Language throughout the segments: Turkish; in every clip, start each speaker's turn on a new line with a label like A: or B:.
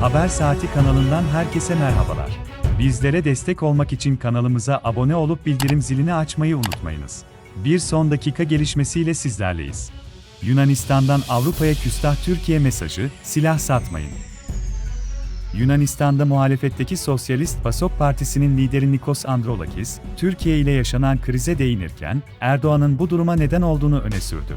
A: Haber Saati kanalından herkese merhabalar. Bizlere destek olmak için kanalımıza abone olup bildirim zilini açmayı unutmayınız. Bir son dakika gelişmesiyle sizlerleyiz. Yunanistan'dan Avrupa'ya küstah Türkiye mesajı, silah satmayın. Yunanistan'da muhalefetteki Sosyalist PASOK Partisi'nin lideri Nikos Androulakis, Türkiye ile yaşanan krize değinirken, Erdoğan'ın bu duruma neden olduğunu öne sürdü.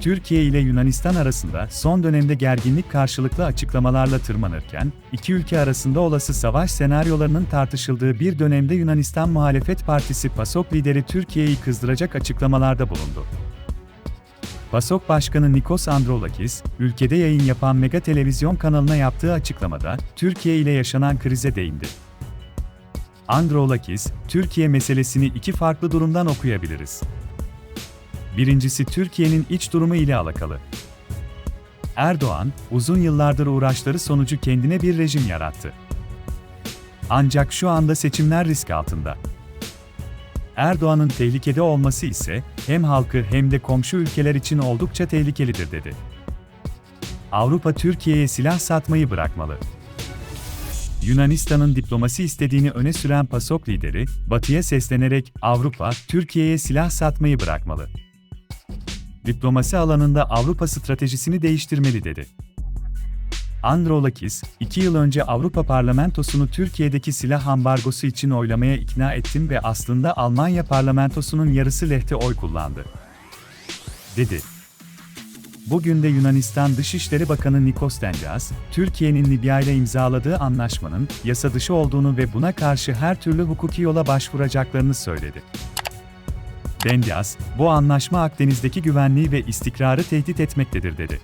A: Türkiye ile Yunanistan arasında son dönemde gerginlik karşılıklı açıklamalarla tırmanırken, iki ülke arasında olası savaş senaryolarının tartışıldığı bir dönemde Yunanistan Muhalefet Partisi PASOK lideri Türkiye'yi kızdıracak açıklamalarda bulundu. PASOK Başkanı Nikos Androulakis, ülkede yayın yapan Mega Televizyon kanalına yaptığı açıklamada, Türkiye ile yaşanan krize değindi. Androulakis, Türkiye meselesini iki farklı durumdan okuyabiliriz. Birincisi Türkiye'nin iç durumu ile alakalı. Erdoğan, uzun yıllardır uğraşları sonucu kendine bir rejim yarattı. Ancak şu anda seçimler risk altında. Erdoğan'ın tehlikede olması ise hem halkı hem de komşu ülkeler için oldukça tehlikelidir dedi. Avrupa Türkiye'ye silah satmayı bırakmalı. Yunanistan'ın diplomasi istediğini öne süren PASOK lideri, Batı'ya seslenerek Avrupa, Türkiye'ye silah satmayı bırakmalı. Diplomasi alanında Avrupa stratejisini değiştirmeli dedi. Androulakis, iki yıl önce Avrupa Parlamentosu'nu Türkiye'deki silah ambargosu için oylamaya ikna ettim ve aslında Almanya parlamentosunun yarısı lehte oy kullandı. Dedi. Bugün de Yunanistan Dışişleri Bakanı Nikos Dendias, Türkiye'nin Libya ile imzaladığı anlaşmanın yasa dışı olduğunu ve buna karşı her türlü hukuki yola başvuracaklarını söyledi. Dendias, bu anlaşma Akdeniz'deki güvenliği ve istikrarı tehdit etmektedir dedi.